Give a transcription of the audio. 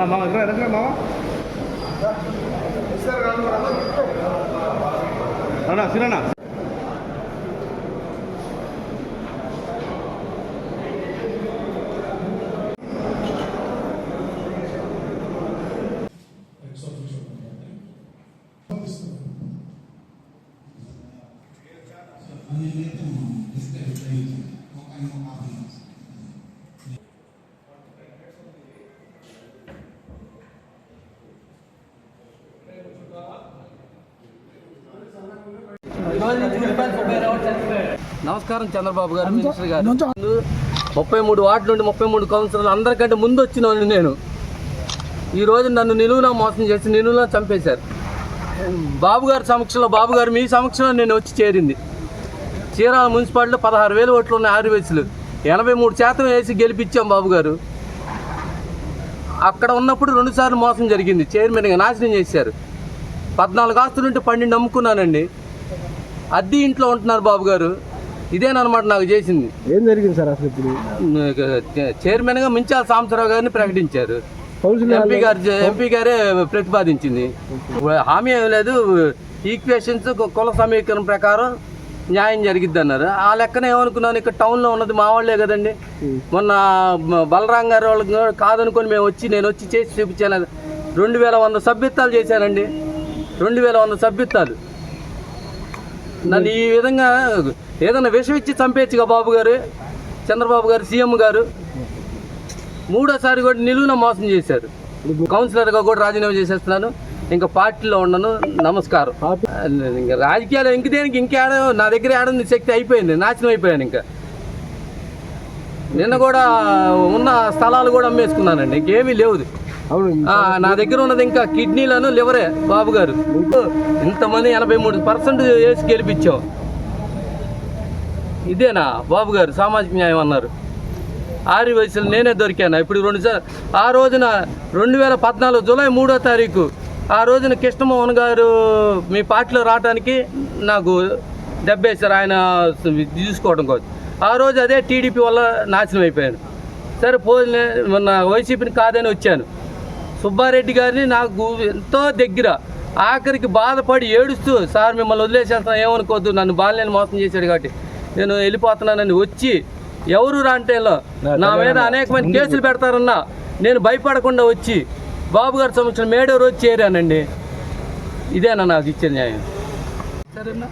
రా మామ రా రా మామ అన్నా సిరన్నా నమస్కారం చంద్రబాబు గారు మినిస్టర్ గారు. ముప్పై మూడు వార్డు నుండి ముప్పై మూడు కౌన్సిలర్లు అందరికంటే ముందు వచ్చిన నేను. ఈ రోజు నన్ను నిలువున మోసం చేసి నిలువున చంపేశారు. బాబు గారి సమక్షంలో బాబు గారు మీ సమక్షంలో నేను వచ్చి చేరింది. చీరాల మున్సిపాలిటీలో పదహారు వేలు ఓట్లు ఉన్నాయి ఆరు వయసులు ఎనభై మూడు శాతం వేసి గెలిపించాం బాబు గారు. అక్కడ ఉన్నప్పుడు రెండుసార్లు మోసం జరిగింది. చైర్మన్గా నాశనం చేశారు. పద్నాలుగు ఆస్తులుంటే పన్నెండు అమ్ముకున్నానండి. అద్దె ఇంట్లో ఉంటున్నారు బాబు గారు. ఇదేనమాట నాకు చేసింది. ఏం జరిగింది సార్ అసలు ఇప్పుడు? చైర్మన్గా మించాల సాంబశివరావు గారిని ప్రకటించారు. ఎంపీ గారు ఎంపీ గారే ప్రతిపాదించింది. హామీ ఏం లేదు ఈక్వేషన్స్ కుల సమీకరణ ప్రకారం న్యాయం జరిగిద్ది అన్నారు ఆ లెక్కన ఏమనుకున్నాను ఇక్కడ టౌన్లో ఉన్నది మా వాళ్ళే కదండి. మొన్న బలరాం గారు వాళ్ళకి కాదనుకొని మేము వచ్చి నేను వచ్చి చేసి చూపించాను. రెండు వేల వంద సభ్యత్వాలు చేశానండి. రెండు వేల వంద సభ్యత్వాలు. నన్ను ఈ విధంగా ఏదైనా విషం ఇచ్చి చంపేచ్చుగా బాబు గారు చంద్రబాబు గారు సీఎం గారు. మూడోసారి కూడా నిలువున మోసం చేశారు. కౌన్సిలర్గా కూడా రాజీనామా చేసేస్తున్నాను. ఇంకా పార్టీలో ఉండను. నమస్కారం. ఇంకా రాజకీయాలు ఇంక దేనికి ఇంకేడ నా దగ్గర ఏడుంది శక్తి అయిపోయింది నాశనం అయిపోయాను ఇంకా. నిన్న కూడా ఉన్న స్థలాలు కూడా అమ్మేసుకున్నానండి. ఇంకేమీ లేవు నా దగ్గర ఉన్నది ఇంకా కిడ్నీలను లివరే బాబు గారు. ఇంతమంది ఎనభై మూడు పర్సెంట్ వేసి గెలిపించాం ఇదేనా బాబు గారు సామాజిక న్యాయం అన్నారు. ఆరి వయసులో నేనే దొరికాను? ఇప్పుడు రెండు సార్ ఆ రోజున రెండు వేల పద్నాలుగు జూలై మూడో తారీఖు ఆ రోజున కృష్ణమోహన్ గారు మీ పార్టీలో రావడానికి నాకు దెబ్బేశారు ఆయన చూసుకోవడం కోసం ఆ రోజు అదే టీడీపీ వల్ల నాశనం అయిపోయాను. సరే పోలే మొన్న వైసీపీని కాదని వచ్చాను. సుబ్బారెడ్డి గారిని నాకు ఎంతో దగ్గర ఆఖరికి బాధపడి ఏడుస్తూ సార్ మిమ్మల్ని వదిలేసేస్తాను ఏమనుకోవద్దు నన్ను బాల్యాన్ని మోసం చేశాడు కాబట్టి నేను వెళ్ళిపోతున్నానని వచ్చి ఎవరు రాంటేలో నా మీద అనేకమైన కేసులు పెడతారన్నా నేను భయపడకుండా వచ్చి బాబు గారి సంవత్సరం మేడే రోజు చేరానండి. ఇదేనా నాకు ఇచ్చే న్యాయం? సరేనా?